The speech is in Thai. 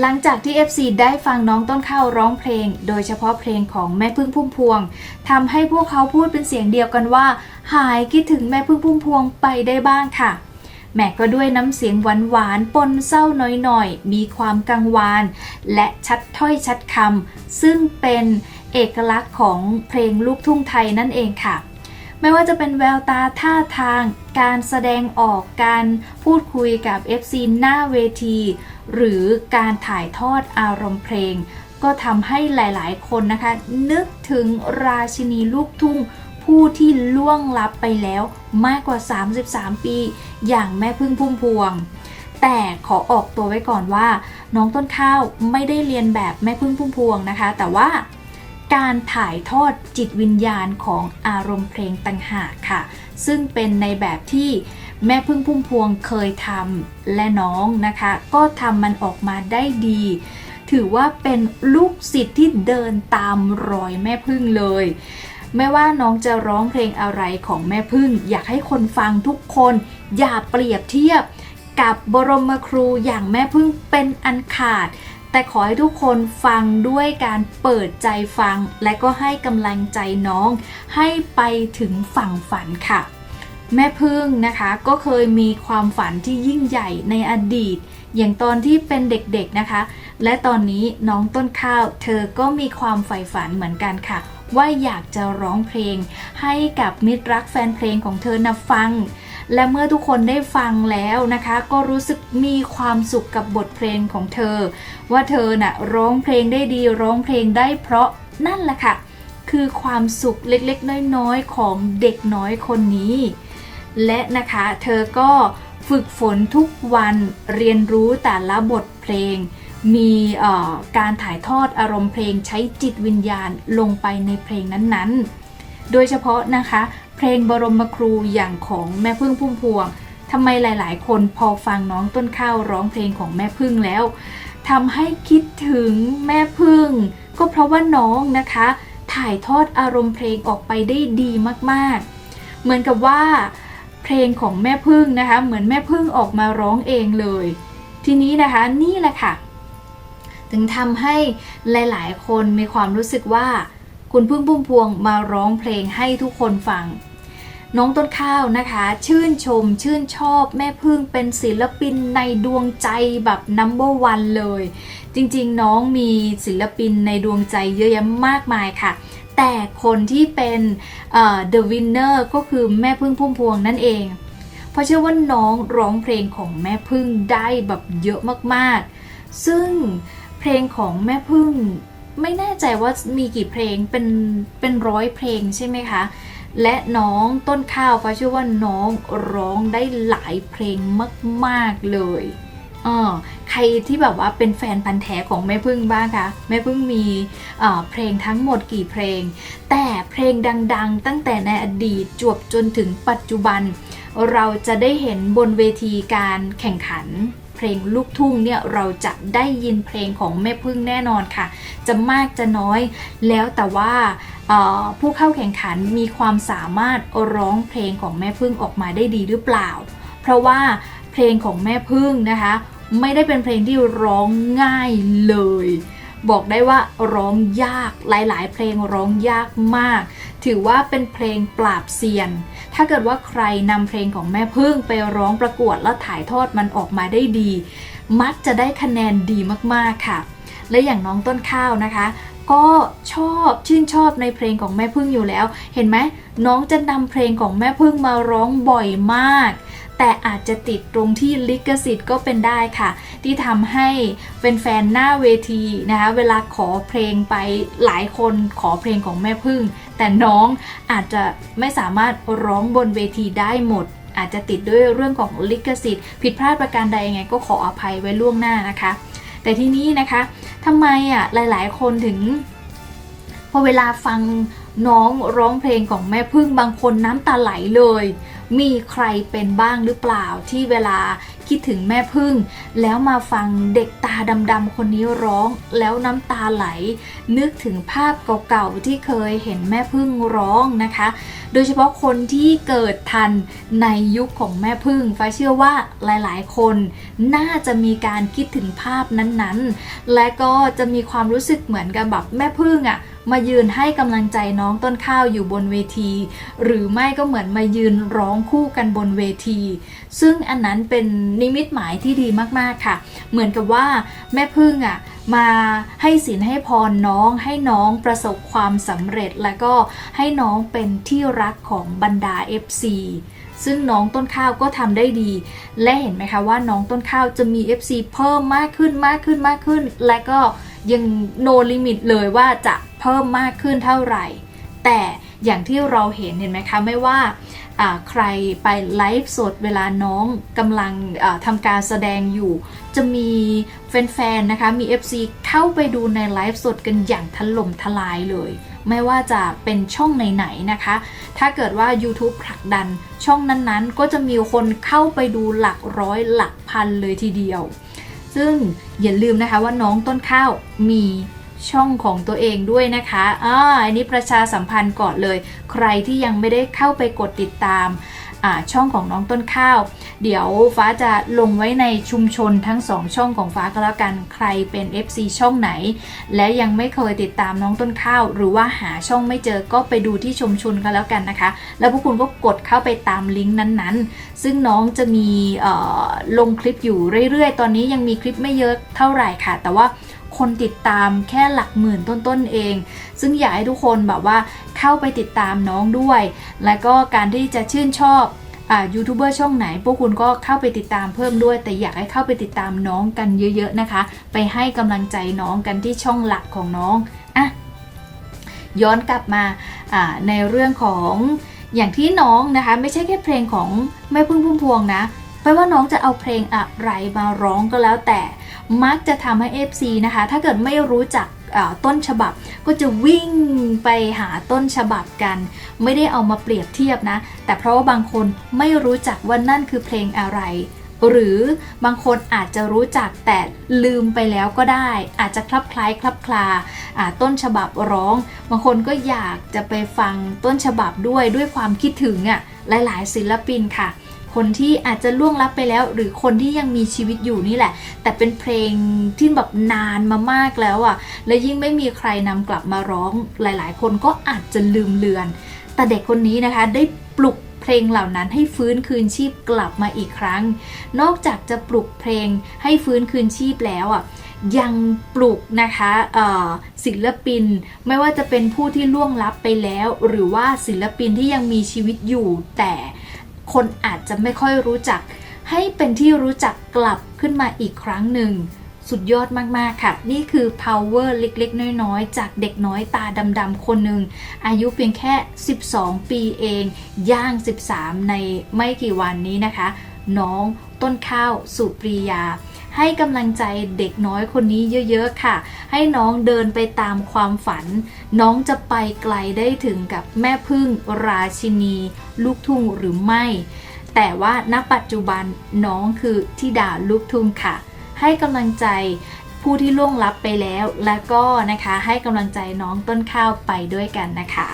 หลังจากที่ FC ได้ฟังน้องต้นข้าวร้องเพลง โดยเฉพาะเพลงของแม่พึ่งพุ่มพวงทำให้พวกเขาพูดเป็นเสียงเดียวกันว่า หายคิดถึงแม่พึ่งพุ่มพวงไปได้บ้างค่ะแม่ก็ด้วยน้ำเสียงหวานๆปนเศร้าน่อยๆ มีความกังวาน และชัดถ้อยชัดคำซึ่งเป็นเอกลักษณ์ของเพลงลูกทุ่งไทยนั่นเองค่ะ ไม่ว่าจะเป็นแววตาท่าทาง การแสดงออกการพูดคุยกับ FC หน้าเวที หรือการถ่ายทอดอารมณ์เพลง ก็ทำให้หลายๆ คนนะคะ นึกถึงราชินีลูกทุ่ง ผู้ที่ล่วงลับไปแล้วมากกว่า 33 ปี อย่างแม่พึ่งพุ่มพวง แต่ขอออกตัวไว้ก่อนว่า น้องต้นข้าวไม่ได้เรียนแบบแม่พึ่งพุ่มพวงนะคะ แต่ว่าการถ่ายทอดจิตวิญญาณของอารมณ์เพลงต่างหากค่ะ ซึ่งเป็นในแบบที่ แม่พึ่งพุ่มพวงเคยทำและน้องนะคะ ก็ทำมันออกมาได้ดี ถือว่าเป็นลูกศิษย์ที่เดินตามรอยแม่พึ่งเลย ไม่ว่าน้องจะร้องเพลงอะไรของแม่พึ่ง อยากให้คนฟังทุกคน อย่าเปรียบเทียบกับบรมครูอย่างแม่พึ่งเป็นอันขาด แต่ขอให้ทุกคนฟังด้วยการเปิดใจฟัง และก็ให้กำลังใจน้อง ให้ไปถึงฝั่งฝันค่ะ แม่พึ่งนะคะก็เคยมีความฝันที่ยิ่งใหญ่ในอดีต อย่างตอนที่เป็นเด็กๆนะคะ และตอนนี้น้องต้นข้าวเธอก็มีความใฝ่ฝันเหมือนกันค่ะ ว่าอยากจะร้องเพลง ให้กับมิตรรักแฟนเพลงของเธอนะฟัง และเมื่อทุกคนได้ฟังแล้วนะคะ ก็รู้สึกมีความสุขกับบทเพลงของเธอ ว่าเธอน่ะร้องเพลงได้ดีร้องเพลงได้เพราะนั่นแหละค่ะ คือความสุขเล็กๆ น้อยๆ ของเด็กน้อยคนนี้ และนะคะเธอก็ฝึกฝนทุกวันเรียนรู้แต่ละบทเพลง มีการถ่ายทอดอารมณ์เพลงใช้จิตวิญญาณลงไปในเพลงนั้นๆ โดยเฉพาะนะคะ เพลงบรมครูอย่างของแม่พึ่งพุ่มพวงทำไมหลายๆ คนพอฟังน้องต้นข้าวร้องเพลงของแม่พึ่งแล้วทำให้คิดถึงแม่พึ่ง ก็เพราะว่าน้องนะคะ ถ่ายทอดอารมณ์เพลงออกไปได้ดีมากๆ เหมือนกับว่า เพลงของแม่พึ่งนะคะ เหมือนแม่พึ่งออกมาร้องเองเลย ทีนี้นะคะนี่แหละค่ะ ถึงทำให้หลาย ๆ คนมีความรู้สึกว่า คุณพึ่งพุ่มพวงมาร้องเพลงให้ทุกคนฟัง น้องต้นข้าวนะคะ ชื่นชม ชื่นชอบแม่พึ่งเป็นศิลปินในดวงใจแบบ number one เลย จริง ๆ น้องมีศิลปินในดวงใจเยอะแยะมากมายค่ะ แต่คนที่เป็น the winner ก็คือแม่พึ่งพุ่มพวงนั่นเอง เพราะเชื่อว่าน้องร้องเพลงของแม่พึ่งได้แบบเยอะมากๆ ซึ่งเพลงของแม่พึ่งไม่แน่ใจว่ามีกี่เพลงเป็นเป็นร้อยเพลงใช่ไหมคะ และน้องต้นข้าวเพราะเชื่อว่าน้องร้องได้หลายเพลงมาก ๆเลยเออ ใครที่แบบว่าเป็นแฟนพันธ์แท้ของแม่พึ่งบ้างคะ แม่พึ่งมีเพลงทั้งหมดกี่เพลง แต่เพลงดัง ๆ ตั้งแต่ในอดีตจวบจนถึงปัจจุบัน เราจะได้เห็นบนเวทีการแข่งขันเพลงลูกทุ่งเนี่ยเราจะได้ยินเพลงของแม่พึ่งแน่นอนค่ะ จะมากจะน้อยแล้วแต่ว่าผู้เข้าแข่งขันมีความสามารถร้องเพลงของแม่พึ่งออกมาได้ดีหรือเปล่า เพราะว่าเพลงของแม่พึ่งนะคะ ไม่ได้เป็นเพลงที่ร้องง่ายเลย บอกได้ว่าร้องยากหลาย ๆ เพลงร้องยากมาก ถือว่าเป็นเพลงปราบเซียน ถ้าเกิดว่าใครนำเพลงของแม่พึ่งไปร้องประกวดแล้วถ่ายทอดมันออกมาได้ดี มักจะได้คะแนนดีมาก ๆ ค่ะ และอย่างน้องต้นข้าวนะคะก็ชอบชื่นชอบในเพลงของแม่พึ่งอยู่แล้ว เห็นไหมน้องจะนำเพลงของแม่พึ่งมาร้องบ่อยมาก แต่อาจจะติดตรงที่ลิขสิทธิ์ก็เป็นได้ค่ะ ที่ทำให้เป็นแฟนหน้าเวทีนะคะเวลาขอเพลงไปหลายคนขอเพลงของแม่พึ่ง แต่น้องอาจจะไม่สามารถร้องบนเวทีได้หมด อาจจะติดด้วยเรื่องของลิขสิทธิ์ ผิดพลาดประการใดยังไง ก็ขออภัยไว้ล่วงหน้านะคะ แต่ที่นี้นะคะทำไมอะหลาย ๆ คนถึง พอเวลาฟังน้องร้องเพลงของแม่พึ่งบางคนน้ำตาไหลเลย มีใครเป็นบ้างหรือเปล่าที่เวลาคิดถึงแม่พึ่ง แล้วมาฟังเด็กตาดำๆคนนี้ร้อง แล้วน้ำตาไหล นึกถึงภาพเก่าๆที่เคยเห็นแม่พึ่งร้องนะคะ โดยเฉพาะคนที่เกิดทันในยุคของแม่พึ่งฟ้าเชื่อว่าหลายๆ คนน่าจะมีการคิดถึงภาพนั้นๆ และก็จะมีความรู้สึกเหมือนกับแบบแม่พึ่งอะ่ะ มายืนให้กำลังใจน้องต้นข้าวอยู่บนเวที หรือไม่ก็เหมือนมายืนร้องคู่กันบนเวที ซึ่งอันนั้นเป็นนิมิตหมายที่ดีมากๆค่ะ เหมือนกับว่าแม่พึ่งอะมาให้ศีลให้พรน้องให้น้องประสบความสำเร็จ แล้วก็ให้น้องเป็นที่รักของบรรดา FC ซึ่งน้องต้นข้าวก็ทำได้ดี และเห็นไหมคะว่าน้องต้นข้าวจะมี FC เพิ่มมากขึ้นมากขึ้นมากขึ้น และก็ ยังโนลิมิตเลยว่าจะเพิ่มมากขึ้นเท่าไหร่ แต่อย่างที่เราเห็นเห็นไหมคะ ไม่ว่าใครไปไลฟ์สดเวลาน้องกำลังทำการแสดงอยู่ จะมีแฟนๆนะคะมี FC เข้าไปดูในไลฟ์สดกันอย่างถล่มทลายเลย ไม่ว่าจะเป็นช่องไหนๆนะคะ ถ้าเกิดว่า YouTube ผลักดันช่องนั้นๆ ก็จะมีคนเข้าไปดูหลักร้อยหลักพันเลยทีเดียว ซึ่งอย่าลืมนะคะว่าน้องต้นข้าวมีช่องของตัวเองด้วยนะคะอ่าอันนี้ประชาสัมพันธ์ก่อนเลย ใครที่ยังไม่ได้เข้าไปกดติดตาม ช่องของน้องต้นข้าว เดี๋ยวฟ้าจะลงไว้ในชุมชนทั้งสองช่องของฟ้าก็แล้วกันใครเป็น FC ช่องไหน และยังไม่เคยติดตามน้องต้นข้าว หรือว่าหาช่องไม่เจอก็ไปดูที่ชุมชนก็แล้วกันนะคะ แล้วพวกคุณก็กดเข้าไปตามลิงก์นั้นๆ ซึ่งน้องจะมีเอ่อลงคลิปอยู่เรื่อยๆ ตอนนี้ยังมีคลิปไม่เยอะเท่าไหร่ค่ะ แต่ว่า คนติดตามแค่หลักหมื่นต้นๆเอง ซึ่งอยากให้ทุกคนแบบว่าเข้าไปติดตามน้องด้วย และก็การที่จะชื่นชอบอ่ายูทูบเบอร์ช่องไหน พวกคุณก็เข้าไปติดตามเพิ่มด้วย แต่อยากให้เข้าไปติดตามน้องกันเยอะๆนะคะ ไปให้กำลังใจน้องกันที่ช่องหลักของน้องอะย้อนกลับมาอ่าในเรื่องของอย่างที่น้องนะคะ ไม่ใช่แค่เพลงของแม่พึ่งพุ่มพวงนะไม่ว่าน้องจะเอาเพลงอะไรมาร้องก็แล้วแต่ มักจะทำให้ FC นะคะ ถ้าเกิดไม่รู้จักต้นฉบับก็จะวิ่งไปหาต้นฉบับกัน ไม่ได้เอามาเปรียบเทียบนะ แต่เพราะว่าบางคนไม่รู้จักว่านั่นคือเพลงอะไร หรือบางคนอาจจะรู้จักแต่ลืมไปแล้วก็ได้ อาจจะคลับคล้ายคลับคลาาต้นฉบับร้อง บางคนก็อยากจะไปฟังต้นฉบับด้วยด้วยความคิดถึงอะหลายๆ ศิลปินค่ะ คนที่อาจจะล่วงลับไปแล้ว หรือคนที่ยังมีชีวิตอยู่นี่แหละ แต่เป็นเพลงที่แบบนานมามากแล้วอะ และยิ่งไม่มีใครนำกลับมาร้องหลาย ๆ คนก็อาจจะลืมเลือน แต่เด็กคนนี้นะคะได้ปลุกเพลงเหล่านั้นให้ฟื้นคืนชีพกลับมาอีกครั้ง นอกจากจะปลุกเพลงให้ฟื้นคืนชีพแล้วอะยังปลุกนะคะศิลปินไม่ว่าจะเป็นผู้ที่ล่วงลับไปแล้ว หรือว่าศิลปินที่ยังมีชีวิตอยู่แต่ คนอาจจะไม่ค่อยรู้จัก ให้เป็นที่รู้จักกลับขึ้นมาอีกครั้งหนึ่ง สุดยอดมากๆค่ะ นี่คือ power เล็กๆ น้อยๆ จากเด็กน้อยตาดำๆ คนหนึ่ง อายุเพียงแค่ 12 ปีเอง ย่าง 13 ในไม่กี่วันนี้นะคะ น้องต้นข้าวสุปรียา ให้กำลังใจเด็กน้อยคนนี้เยอะๆค่ะ ให้น้องเดินไปตามความฝัน น้องจะไปไกลได้ถึงกับแม่พึ่งราชินี ลูกทุ่งหรือไม่ แต่ว่าณปัจจุบันน้องคือทิดาลูกทุ่งค่ะ ให้กำลังใจผู้ที่ล่วงลับไปแล้ว และก็นะคะให้กำลังใจน้องต้นข้าวไปด้วยกันนะคะ